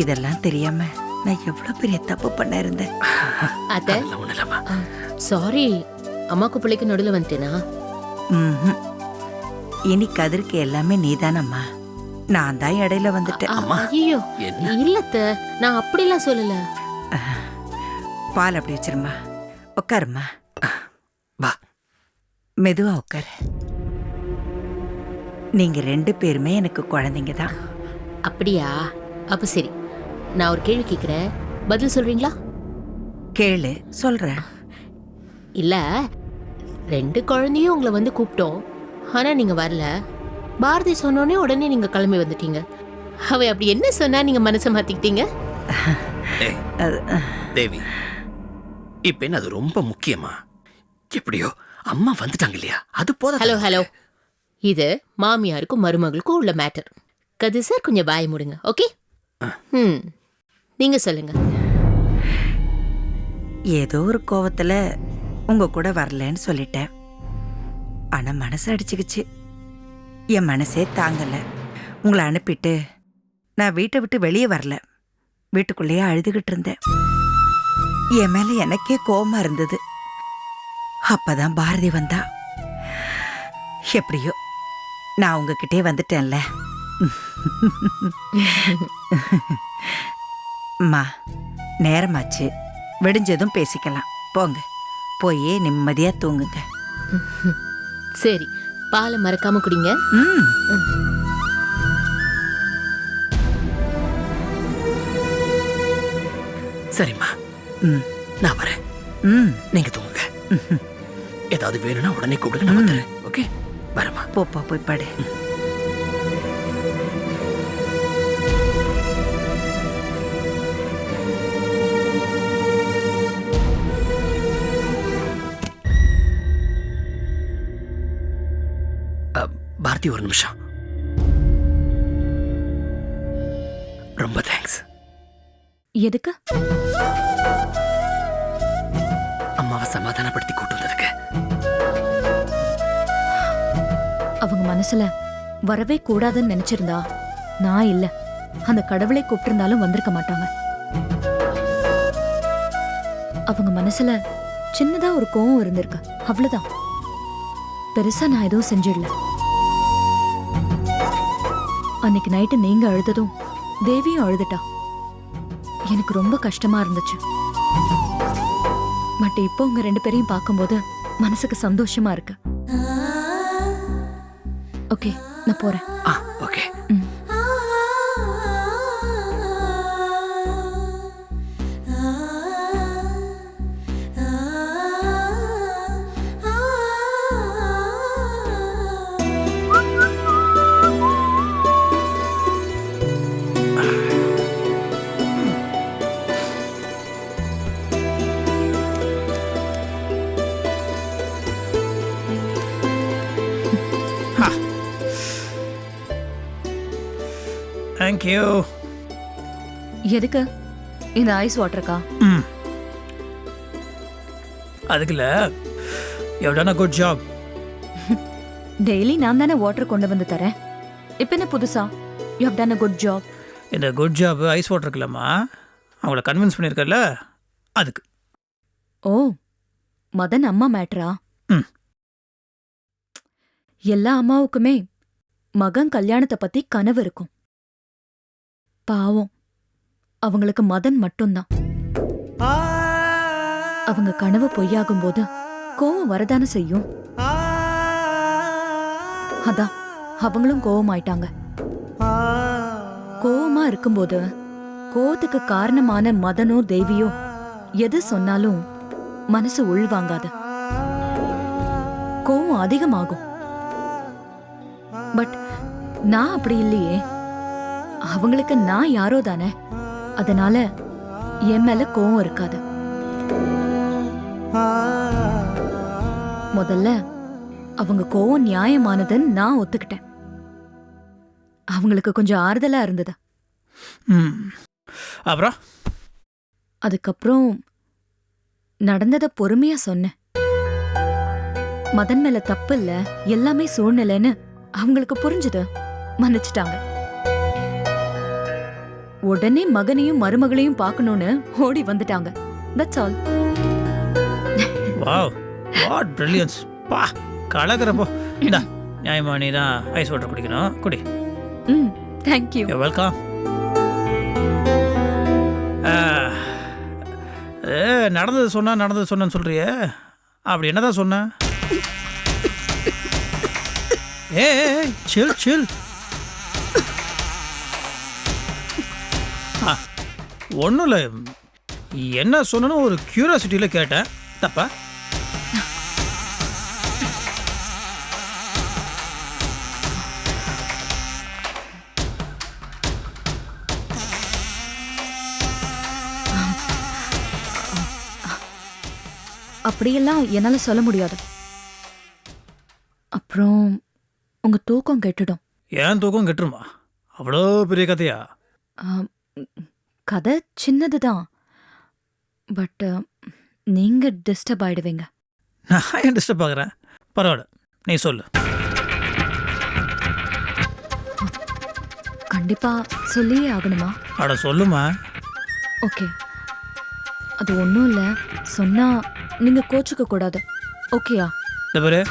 இதெல்லாம் தெரியாம நான் எவ்வளவு பெரிய தப்பு பண்ண இருந்தேன் அத்த. அதெல்லாம் ஒண்ணும் இல்லம்மா சாரி அம்மாக்கு பிள்ளைக்கு நடுவில் வந்துட்டேனா? ம்ஹும். இனி கதிருக்கு எல்லாமே நீதானம்மா. நான் தான் இடையில வந்துட்டேன். அம்மா. ஐயோ என்ன? இல்லத்த நான் அப்படிலாம் சொல்லல. பால் அப்படி வச்சிருமா உட்காருமா வா. மெதுவா உட்காரு நீங்க ரெண்டு பேருமே எனக்கு குழந்தைங்க தான். அப்படியா? அப்ப சரி. நான் ஒரு கேள்வி கேக்குறேன். பதில் சொல்றீங்களா? கேளு சொல்றேன். இல்ல ரெண்டு குழந்தையும் உங்களை வந்து கூப்பிட்டோம். ஆனா நீங்க வரல. பாரதி சொன்னோனே உடனே நீங்க கிளம்பி வந்துட்டீங்க. அவ அப்படி என்ன சொன்னா நீங்க மனசை அது, தேவி இப்ப என்ன அது ரொம்ப முக்கியமா? எப்படியோ அம்மா வந்துட்டாங்க இல்லையா? அது போத ஹலோ ஹலோ. இது மாமியாருக்கும் மருமகளுக்கும் உள்ள மேட்டர். கது சார் கொஞ்சம் வாய முடுங்க ஓகே? ம். நீங்க சொல்லுங்க. ஏதோ ஒரு கோவத்துல உங்க கூட வரலன்னு சொல்லிட்டேன். ஆனா மனசு அடிச்சுக்கிச்சு. என் மனசே தாங்கல. உங்களை அனுப்பிட்டு நான் வீட்டை விட்டு வெளியே வரல. வீட்டுக்குள்ளேயே அழுதுகிட்டு இருந்தேன். என் மேல எனக்கே கோபமா இருந்தது. அப்பதான் பாரதி வந்தா. எப்படியோ நான் உங்ககிட்டே வந்துட்டேன்ல. அம்மா நேரமாச்சு. விடிஞ்சதும் பேசிக்கலாம். போங்க. போய் நிம்மதியா தூங்குங்க. சரி பாலை மறக்காம குடிங்க. ம். சரிம்மா. ம். நான் வரேன். ம். நீங்க தூங்குங்க. ஏதாவது வேணும்னா உடனே கூப்பிடுங்க நான் வந்துடுறேன். ஓகே? வரேம்மா. போ போ போய் படு. பாரதி ஒரு நிமிஷம். ரொம்ப தேங்க்ஸ் எதுக்கு? அம்மாவை சமாதானப்படுத்தி கூட்டு வந்ததுக்கு. அவங்க மனசுல வரவே கூடாதுன்னு நினைச்சிருந்தா நான் இல்ல. அந்த கடவுளை கூப்பிட்டிருந்தாலும் வந்திருக்க மாட்டாங்க. அவங்க மனசுல சின்னதா ஒரு கோவம் இருந்திருக்கு. அவ்வளவுதான். பெருசா நான் எதுவும் செஞ்சிடல. அன்னைக்கு நைட்டு நீங்க அழுததும் தேவியும் அழுதுட்டா. எனக்கு ரொம்ப கஷ்டமா இருந்துச்சு. பட் இப்போ உங்க ரெண்டு பேரையும் பார்க்கும்போது மனசுக்கு சந்தோஷமா இருக்கு. ஓகே நான் போறேன். தேங்க்யூ எதுக்கு? இந்த ஐஸ் வாட்டருக்கா ம். அதுக்குல you a good job daily நான் தானே வாட்டர் கொண்டு வந்து தரேன். இப்போ என்ன புதுசா? You have done a good job இந்த குட் ஜாப் ஐஸ் வாட்டர் இருக்குல்லம்மா அவங்கள கன்வின்ஸ் பண்ணியிருக்கல அதுக்கு. ஓ மதன் அம்மா மேட்ரா ம். எல்லா அம்மாவுக்குமே மகன் கல்யாணத்தை பத்தி கனவு இருக்கும். பாவம். அவங்களுக்கு மதன் மட்டும்தான். அவங்க கனவு பொய்யாகும்போது கோவம் வரதானே செய்யும். அதான் அவங்களும் கோவமாயிட்டாங்க. கோவமா இருக்கும்போது கோவத்துக்கு காரணமான மதனோ தேவியோ எது சொன்னாலும் மனசு உள்வாங்காது. கோவம் அதிகமாகும். பட் நான் அப்படி இல்லையே. அவங்களுக்கு நான் யாரோ தானே. அதனால என் மேல கோவம் இருக்காது. முதல்ல அவங்க கோவம் நியாயமானதுன்னு நான் ஒத்துக்கிட்டேன். அவங்களுக்கு கொஞ்சம் ஆறுதலா இருந்தது. அப்புறம்? அதுக்கப்புறம் நடந்தத பொறுமையா சொன்னேன். மதன் மேல தப்பு இல்ல எல்லாமே சூழ்நிலைன்னு அவங்களுக்கு புரிஞ்சுது. மன்னிச்சிட்டாங்க. உடனே மகனையும் மருமகளையும் பார்க்கணும்னு ஓடி வந்துட்டாங்க. That's all wow what brilliance பா கலக்கிறப்போ. இந்தா நியாயமா நீ தான் ஐஸ் வாட்டர் குடிக்கணும். குடி. ம் தேங்க்யூ யூ வெல்கம் நடந்தது சொன்னா நடந்தது சொன்னேன்னு சொல்றியே. அப்படி என்னதான் சொன்ன? ஏ சில் சில் ஒன்றும் இல்லை என்ன சொன்னனு ஒரு கியூரியாசிட்டியில் கேட்டேன். தப்பா? அப்படியெல்லாம் என்னால சொல்ல முடியாது. அப்புறம் உங்க தூக்கம் கெட்டுடும். ஏன் தூக்கம் கெட்டுருமா? அவ்வளோ பெரிய கதையா? கதை சின்னதுதான். பட் நீங்க டிஸ்டர்ப் ஆயிடுவீங்க. நான் ஏன் டிஸ்டர்ப் ஆகுறேன்? பரவாயில்ல. நீ சொல்லு. கண்டிப்பா சொல்லியே ஆகணுமா? அட சொல்லுமா. ஓகே. அது ஒன்றும் இல்லை. சொன்னா நீங்க கோச்சுக்க கூடாது. ஓகேயா? இந்த பாரு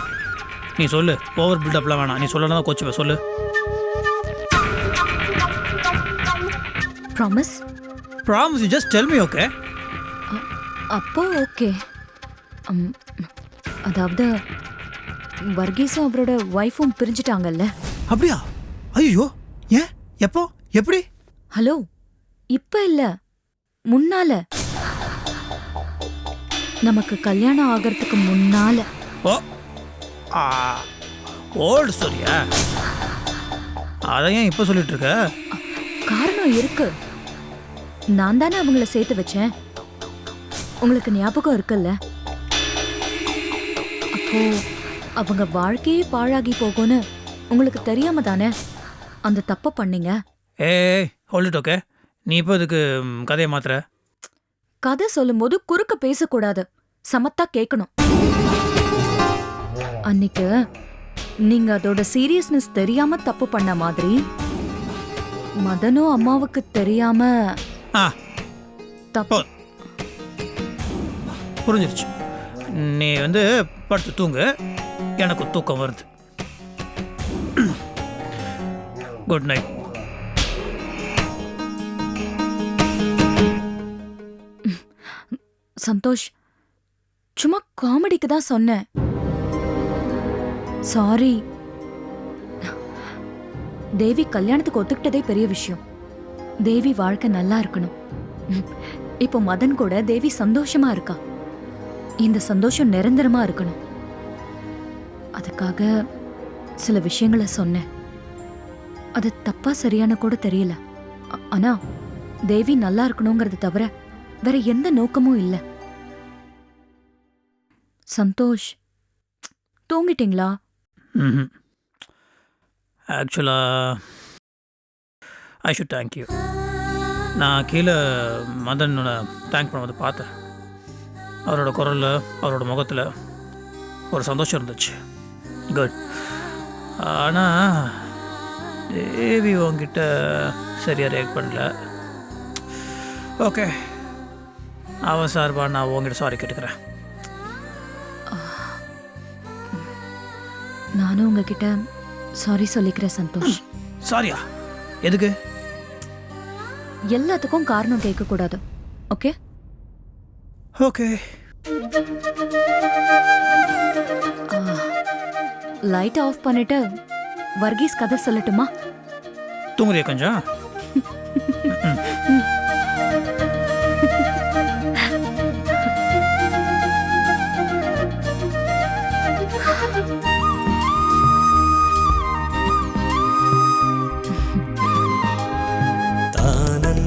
நீ சொல்லு. ஓவர் பில்டப்லாம் வேணாம். நீ சொல்லலாம் தான் கோச்சுப்ப. சொல்லு. Promise promise you just tell me okay அப்போ ஓகே அதாவது வர்கீஸும் அவரோட ஒய்ஃபும் பிரிஞ்சிட்டாங்கல்ல? அப்படியா? ஐயோ ஏன்? எப்போ? எப்படி? ஹலோ இப்ப இல்ல. முன்னால. நமக்கு கல்யாணம் ஆகிறதுக்கு முன்னால. ஓ ஓல்டு ஸ்டோரியா அதை ஏன் இப்போ சொல்லிட்டு இருக்க? காரணம் இருக்கு. நான் தானே அவங்கள சேர்த்து வச்சேன். உங்களுக்கு ஞாபகம் இருக்குல்ல? அப்போ அவங்க வாழ்க்கையே பாழாகி போகும்னு உங்களுக்கு தெரியாம தானே? அந்த தப்ப பண்ணீங்க. ஏய் ஹோல்ட் ஓகே நீ இப்போ இதுக்கு கதையை மாத்துற? கதை சொல்லும்போது குறுக்க பேசக்கூடாது. சமத்தா கேட்கணும். அன்னைக்கு நீங்க அதோட சீரியஸ்னஸ் தெரியாம தப்பு பண்ண மாதிரி மதனும் அம்மாவுக்கு தெரியாம ஆ தப்பு புரிஞ்சிருச்சு நீ வந்து படுத்து தூங்கு எனக்கு தூக்கம் வருது குட் நைட் சந்தோஷ் சும்மா காமெடிக்கு தான் சொன்னேன் சாரி தேவி கல்யாணத்துக்கு ஒத்துக்கிட்டதே பெரிய விஷயம் தேவி வாழ்க்கை நல்லா இருக்கணும். இப்போ மதன் கூட தேவி சந்தோஷமா இருக்கா? இந்த சந்தோஷம் நிரந்தரமா இருக்கணும். அதுக்காக சில விஷயங்களை சொன்னேன். அது தப்பா சரியான கூட தெரியல. ஆனா தேவி நல்லா இருக்கணுங்கிறது தவிர வேற எந்த நோக்கமும் இல்லை. சந்தோஷ் தூங்கிட்டீங்களா? ஆக்சுவலாக ஐ ஷுட் தேங்க் யூ நான் கீழே மதனோட தேங்க் பண்ணும்போது பார்த்தேன். அவரோட குரலில் அவரோட முகத்தில் ஒரு சந்தோஷம் இருந்துச்சு. குட் ஆனால் தேவி உங்ககிட்ட சரியாக ரியாக்ட் பண்ணல. ஓகே அவன் சார்பா நான் உங்ககிட்ட சாரி கேட்டுக்கிறேன். நானும் உங்ககிட்ட சாரி சொல்லிக்கிறேன் சந்தோஷ். சாரியா எதுக்கு? எல்லாத்துக்கும் காரணம் கேட்க கூடாது. ஓகே? ஓகே. லைட் ஆஃப் பண்ணிட்டு வர்கீஸ் கதை சொல்லட்டுமா? தூங்குறியா கொஞ்சம்?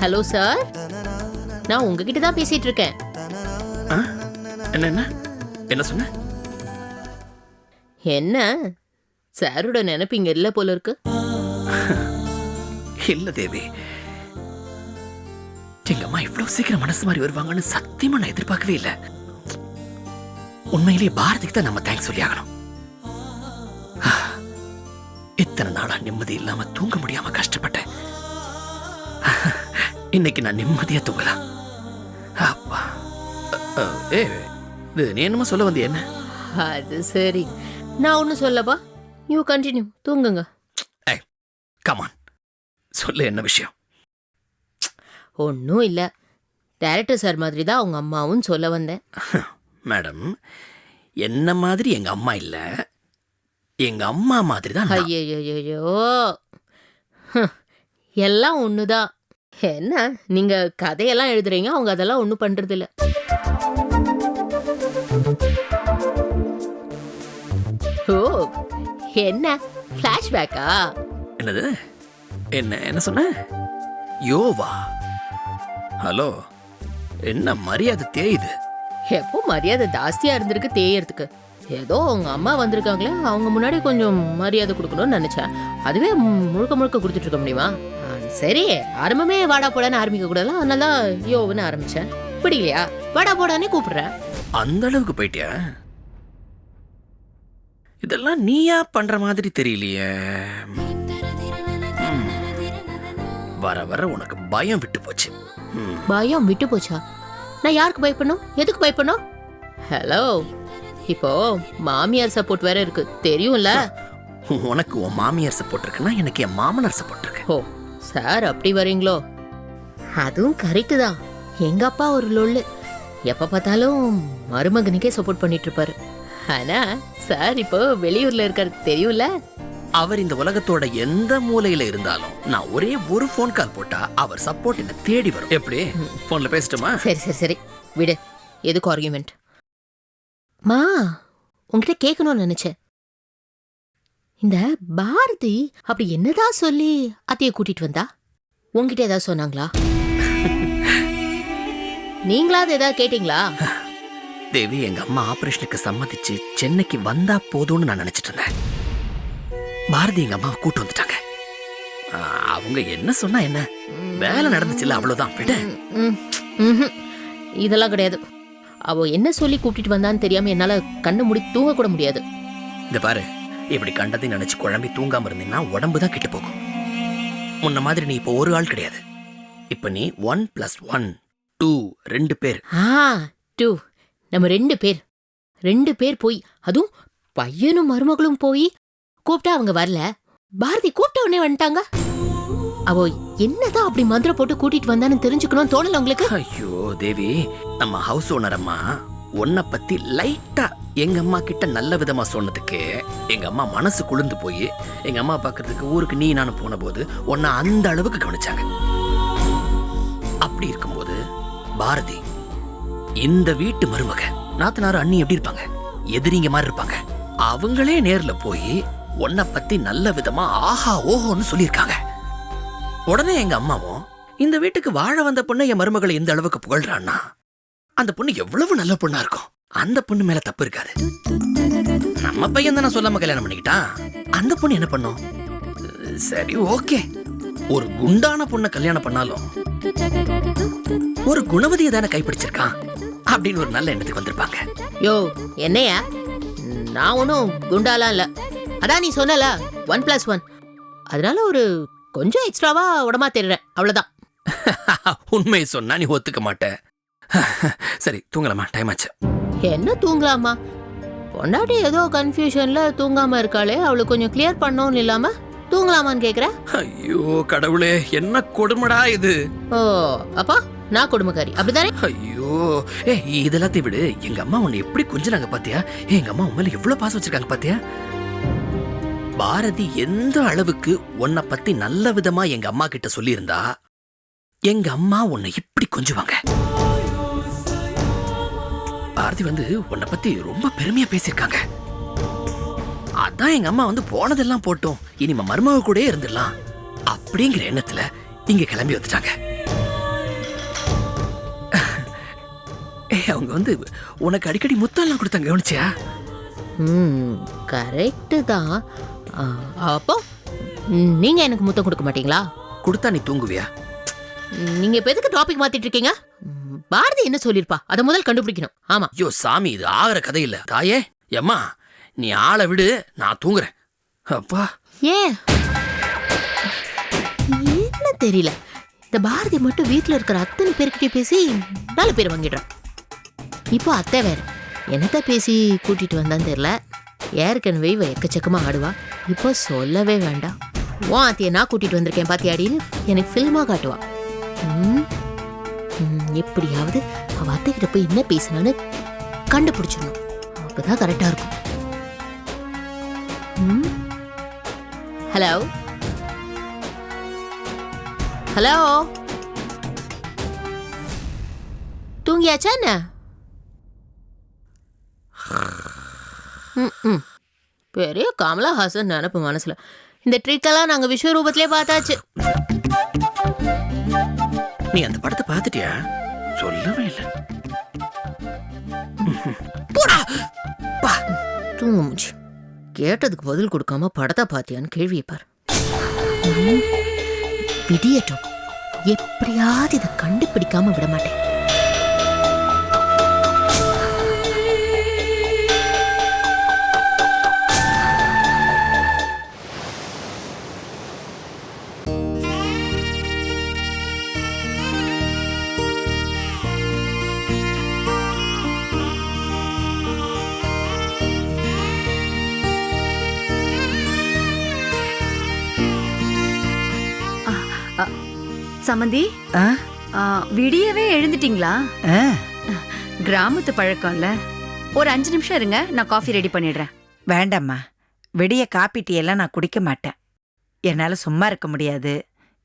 ஹலோ சார் நான் உங்ககிட்ட தான் பேசிட்டு இருக்கேன் என்ன என்ன சொன்ன? என்ன? சாரோட நினைப்பீங்க இல்ல போல இருக்கு. இல்ல தேவி. எங்க அம்மா இவ்வளவு சீக்கிரம் மனசு மாதிரி வருவாங்கன்னு சத்தியமா நான் எதிர்பார்க்கவே இல்ல. உண்மையிலேயே பாரதிக்கு தான் நம்ம தேங்க்ஸ் சொல்லி ஆகணும். இத்தனை நாளா நிம்மதி இல்லாம தூங்க முடியாம கஷ்டப்பட்டேன். இன்னைக்கு நான் நிம்மதியா தூங்கலாம் அப்பா. ஏ இது நீ என்னமோ சொல்ல வந்திய என்ன? அது சரி. நான் ஒன்றும் சொல்லப்பா யூ கண்டினியூ தூங்குங்க. கமான் சொல்லு என்ன விஷயம்? ஒன்றும் இல்லை. டைரக்டர் சார் மாதிரி தான் அவங்க அம்மாவும் சொல்ல வந்தேன். மேடம் என்ன மாதிரி எங்க அம்மா இல்ல எங்க அம்மா மாதிரி தான். ஐயோ எல்லாம் ஒன்று தான் என்ன? நீங்கள் கதையெல்லாம் எழுதுறீங்க அவங்க அதெல்லாம் ஒன்றும் பண்ணுறதில்ல ஓ என்ன? ஃப்ளாஷ்பேக்கா என்னது? என்ன என்ன சொன்ன? யோவா? ஹலோ என்ன மரியாதை தேயுது? எப்போ மரியாதை ஜாஸ்தியா இருந்திருக்கு தேயறதுக்கு? ஏதோ அவங்க அம்மா வந்திருக்காங்களே அவங்க முன்னாடி கொஞ்சம் மரியாதை கொடுக்கணும்னு நினைச்சேன். அதுவே முழுக்க முழுக்க கொடுத்துட்டு இருக்க முடியுமா? சரி ஆரம்பமே வாடா போடான்னு ஆரம்பிக்க கூடாதுல அதனால தான் யோவுன்னு ஆரம்பிச்சேன். பிடிக்கலையா வாடா போடானே கூப்பிடுறேன். அந்த அளவுக்கு போயிட்டியா? இதெல்லாம் நீயா பண்ற மாதிரி தெரியலையே. வர வர உனக்கு பயம் விட்டு போச்சு. பயம் விட்டு போச்சா? நான் யாருக்கு பயப்படணும்? எதுக்கு பயப்படணும்? ஹலோ இப்போ மாமியார் சப்போர்ட் வேற இருக்கு. தெரியும்ல? உனக்கு உன் மாமியார் சப்போர்ட் இருக்குன்னா எனக்கு என் மாமனார் சப்போர்ட் இருக்கு. ஓ சார் அப்படி வரீங்களோ? அதுவும் கரெக்டு தான். எங்க அப்பா ஒரு லொல்லு. எப்ப பார்த்தாலும் மருமகனுக்கே சப்போர்ட் பண்ணிட்டு இருப்பாரு ஆனா சார் இப்போ வெளியூர்ல இருக்காரு. தெரியும்ல? அவர் இந்த உலகத்தோட எந்த மூலையில இருந்தாலும் நான் ஒரே ஒரு ஃபோன் கால் போட்டா அவர் சப்போர்ட் என்ன தேடி வரும். எப்படி? போன்ல பேசட்டுமா? சரி சரி சரி. விடு. எதுக்கு ஆர்குமெண்ட் மா உங்ககிட்ட கேட்கணும்னு நினைச்சேன். இந்த பாரதி அப்படி என்னதான் சொல்லி அத்தைய கூட்டிட்டு வந்தா? உங்ககிட்ட ஏதாவது சொன்னாங்களா? நீங்களாவது ஏதாவது கேட்டீங்களா? தேவி எங்க அம்மா ஆபரேஷனுக்கு சம்மதிச்சு சென்னைக்கு வந்தா போதும்னு நான் நினைச்சிட்டு இருந்தேன். பாரதி எங்க அம்மாவை கூட்டு வந்துட்டாங்க. அவங்க என்ன சொன்னா என்ன? வேலை நடந்துச்சுல்ல அவ்வளவுதான். விட. இதெல்லாம் கிடையாது. அவ என்ன சொல்லி கூட்டிட்டு வந்தான்னு தெரியாம என்னால கண்ணு மூடி தூங்க கூட முடியாது. இந்த பாரு இப்படி கண்டதை நினைச்சு குழம்பி தூங்காம இருந்தீங்கன்னா உடம்பு தான் கெட்டு போகும். முன்ன மாதிரி நீ இப்போ ஒரு ஆள் கிடையாது. இப்ப நீ ஒன் பிளஸ் ஒன் டூ ரெண்டு பேர். ஆ டூ நம்ம ரெண்டு பேர். ரெண்டு பேர் போய் அதுவும் பையனும் மருமகளும் போய் கூப்பிட்டா அவங்க வரல. பாரதி கூப்பிட்ட உடனே வந்துட்டாங்க. அவ என்னதான் அப்படி மந்திரம் போட்டு கூட்டிட்டு வந்தான்னு தெரிஞ்சுக்கணும் தோணல உங்களுக்கு? ஐயோ தேவி நம்ம ஹவுஸ் ஓனர் அம்மா உன்னை பத்தி லைட்டா எங்க அம்மா கிட்ட நல்ல விதமா சொன்னதுக்கு எங்க அம்மா மனசு குளிர்ந்து போய் எங்க அம்மா பாக்குறதுக்கு ஊருக்கு நீ நானும் போன போது உன்னை அந்த அளவுக்கு கவனிச்சாங்க. அப்படி இருக்கும்போது பாரதி இந்த வீட்டு மருமக நாத்தனார் அண்ணி எப்படி இருப்பாங்க? எதிரிங்க மாதிரி இருப்பாங்க. அவங்களே நேர்ல போய் உன்னை பத்தி நல்ல விதமா ஆஹா ஓஹோன்னு சொல்லியிருக்காங்க. உடனே எங்க அம்மாவும் இந்த வீட்டுக்கு வாழ வந்த பொண்ணை என் மருமகளை எந்த அளவுக்கு புகழ்றான்னா? அந்த பொண்ணு எவ்வளவு நல்ல பொண்ணா இருக்கும்? அந்த பொண்ணு மேல தப்பு இருக்காது. நம்ம பையன் தானே சொல்லாம கல்யாணம் பண்ணிக்கிட்டான். அந்த பொண்ணு என்ன பண்ணும்? சரி ஓகே. ஒரு குண்டான பொண்ணை கல்யாணம் பண்ணாலும் ஒரு குணவதியை தானே கைப்பிடிச்சிருக்கான் அப்படின்னு ஒரு நல்ல எண்ணத்துக்கு வந்திருப்பாங்க. யோ என்னையா? நான் ஒன்றும் குண்டாலாம் இல்லை. அதான் நீ சொன்னல ஒன் பிளஸ் ஒன். அதனால ஒரு கொஞ்சம் எக்ஸ்ட்ராவா உடம்பா தெரியுறேன் அவ்வளவுதான். உண்மையை சொன்னா நீ ஒத்துக்க மாட்ட. சரி தூங்கலாமா? டைம் ஆச்சு. என்ன தூங்கலாமா? பொண்டாட்டி ஏதோ கன்ஃபியூஷன்ல தூங்காம இருக்காளே அவளுக்கு கொஞ்சம் கிளியர் பண்ணோன்னு இல்லாம தூங்கலாமான்னு கேக்குற? ஐயோ கடவுளே என்ன கொடுமடா இது? ஓ அப்பா நான் குடும்பக்காரி அப்படிதானே ஐயோ ஏ இதெல்லாத்தையும் விடு. எங்க அம்மா உன்னை எப்படி கொஞ்சினாங்க பாத்தியா? ஏ, எங்க அம்மா உன் மேல எவ்வளவு பாசம் வச்சிருக்காங்க பாத்தியா? பாரதி எந்த அளவுக்கு உன்னை பத்தி நல்ல விதமா எங்க அம்மா கிட்ட சொல்லியிருந்தா எங்க அம்மா உன்னை இப்படி கொஞ்சுவாங்க? பாரதி வந்து உன்னை பத்தி ரொம்ப பெருமையா பேசியிருக்காங்க. அதான் எங்க அம்மா வந்து போனதெல்லாம் போட்டோம். இனிமே மருமக கூட இருந்துடலாம். அப்படிங்கிற எண்ணத்துல இங்க கிளம்பி வந்துட்டாங்க. அவங்க வந்து உனக்கு அடிக்கடி முத்தெல்லாம் கொடுத்தாங்க கவனிச்சியா? ம் கரெக்டு தான். அப்போ நீங்க எனக்கு முத்தம் கொடுக்க மாட்டீங்களா? கொடுத்தா நீ தூங்குவியா? நீங்க இப்ப எதுக்கு டாபிக் மாத்திட்டு இருக்கீங்க பாரதி என்ன சொல்லிருப்பா? அதை முதல் கண்டுபிடிக்கணும். ஆமா. ஐயோ சாமி இது ஆகிற கதை இல்ல. தாயே எம்மா நீ ஆளை விடு நான் தூங்குறேன். அப்பா. ஏன்? என்ன தெரியல. இந்த பாரதி மட்டும் வீட்ல இருக்கிற அத்தனை பேர்கிட்டயும் பேசி நல்ல பேர் வாங்கிடுறான் இப்போ அத்தை வேற. என்னத்த பேசி கூட்டிட்டு வந்தான்னு தெரியல. ஏற்கனவே இவ எக்கச்சக்கமா ஆடுவா. இப்போ சொல்லவே வேண்டாம். உன் அத்தையை நான் கூட்டிட்டு வந்திருக்கேன் பாத்தியாடின்னு எனக்கு ஃபில்மா காட்டுவா. எப்படியாவது அவ அத்தை கிட்ட போய் என்ன பேசினான்னு கண்டுபிடிச்சிடணும். அப்பதான் கரெக்டா இருக்கும். ஹலோ ஹலோ தூங்கியாச்சா என்ன? ம். பெரிய கமலஹாசன் நினப்பு மனசுல. இந்த ட்ரிக்கெல்லாம் நாங்க விஸ்வரூபத்திலே பார்த்தாச்சு. நீ அந்த படத்தை பார்த்துட்டியா? சொல்லவே இல்லை. தூங்க முடிச்சு கேட்டதுக்கு பதில் கொடுக்காம படத்தை பார்த்தியான்னு கேள்வியை பாரு. விடியட்டும். எப்படியாவது இதை கண்டுபிடிக்காம விட மாட்டேன். சமந்தி? விடியவே எழுந்துட்டீங்களா? கிராமத்து பழக்கம்ல ஒரு அஞ்சு நிமிஷம் இருங்க நான் காஃபி ரெடி பண்ணிடுறேன். வேண்டாம்மா. விடிய காப்பி டீ எல்லாம் நான் குடிக்க மாட்டேன். என்னால் சும்மா இருக்க முடியாது.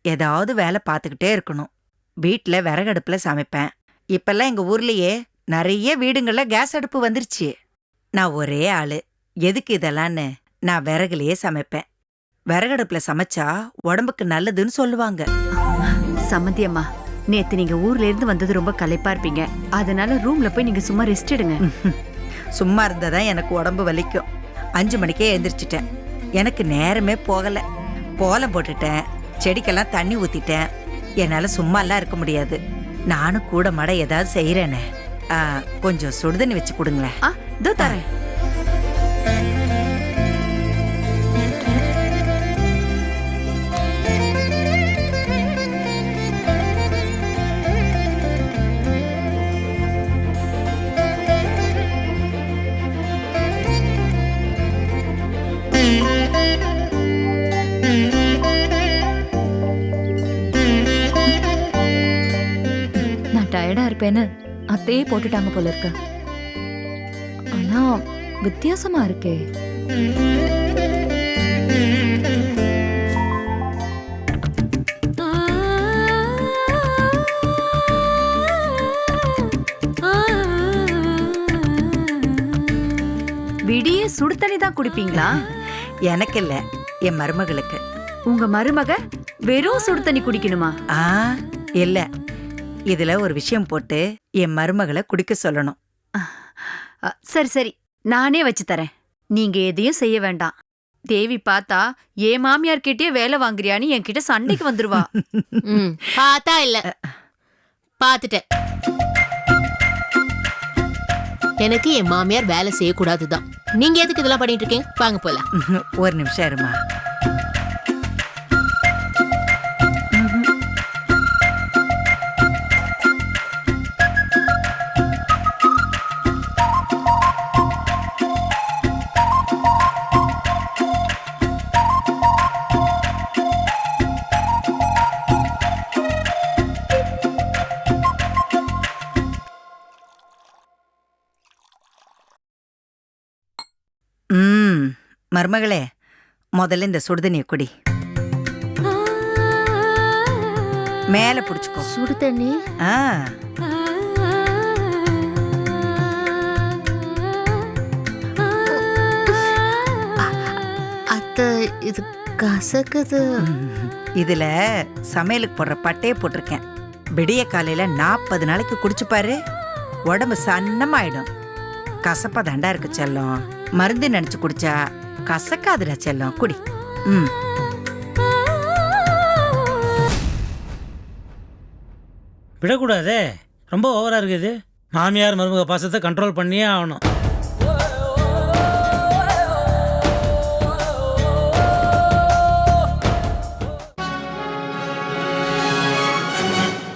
ஏதாவது வேலை பார்த்துக்கிட்டே இருக்கணும். வீட்டில் விறகடுப்பில் சமைப்பேன். இப்பெல்லாம் எங்கள் ஊர்லேயே நிறைய வீடுங்களில் கேஸ் அடுப்பு வந்துருச்சு. நான் ஒரே ஆளு. எதுக்கு இதெல்லாம்னு நான் விறகுலையே சமைப்பேன். விறகடுப்பில் சமைச்சா உடம்புக்கு நல்லதுன்னு சொல்லுவாங்க. சமந்தி அம்மா நேத்து நீங்க ஊர்ல இருந்து வந்தது ரொம்ப களைப்பா இருப்பீங்க. அதனால ரூம்ல போய் நீங்க சும்மா ரெஸ்ட் எடுங்க. சும்மா இருந்தால் தான் எனக்கு உடம்பு வலிக்கும். அஞ்சு மணிக்கே எழுந்திரிச்சிட்டேன் எனக்கு நேரமே போகலை. கோலம் போட்டுட்டேன். செடிக்கெல்லாம் தண்ணி ஊற்றிட்டேன் என்னால் சும்மாலாம் இருக்க முடியாது. நானும் கூட மட ஏதாவது செய்கிறேனே கொஞ்சம் சுடுதண்ணி வச்சு கொடுங்களேன். இதோ தரேன். இருப்பேன்னு அத்தையே போட்டுட்டாங்க போல இருக்க. ஆனா வித்தியாசமா இருக்கே. விடிய சுடு தண்ணி தான் குடிப்பீங்களா? எனக்கு இல்லை என் மருமகளுக்கு. உங்க மருமக வெறும் சுடு தண்ணி குடிக்கணுமா? ஆ இல்லை. இதில் ஒரு விஷயம் போட்டு என் மருமகளை குடிக்க சொல்லணும். அ, சரி சரி. நானே வச்சு தரேன். நீங்க எதையும் செய்ய வேண்டாம். தேவி பார்த்தா ஏ மாமியார் கிட்டயே வேலை வாங்குறியான்னு என்கிட்ட சண்டைக்கு வந்துருவா. ம் பார்த்தா இல்ல. பார்த்துட்டேன். எனக்கு என் மாமியார் வேலை செய்யக்கூடாதுதான். நீங்க எதுக்கு இதெல்லாம் பண்ணிட்டு இருக்கீங்க? வாங்க போலாம். ஒரு நிமிஷம் இருமா. முதல்ல இந்த சுடுதண்ணியை குடி. மேலே பிடிச்சிக்கோ. சுடு தண்ணி ஆ. அத்தை இது கசக்குது. இதுல சமையலுக்கு போடுற பட்டையை போட்டிருக்கேன். விடிய காலையில நாற்பது நாளைக்கு குடிச்சு பாரு. உடம்பு சன்னமாயிடும். கசப்பா தண்டா இருக்கு செல்லம். மருந்து நினைச்சு குடிச்சா கசக்காதுடா செல்லம் குடி. ம். விடக்கூடாதே. ரொம்ப ஓவரா இருக்குது. மாமியார் மருமக பாசத்தை கண்ட்ரோல் பண்ணியே ஆகணும்.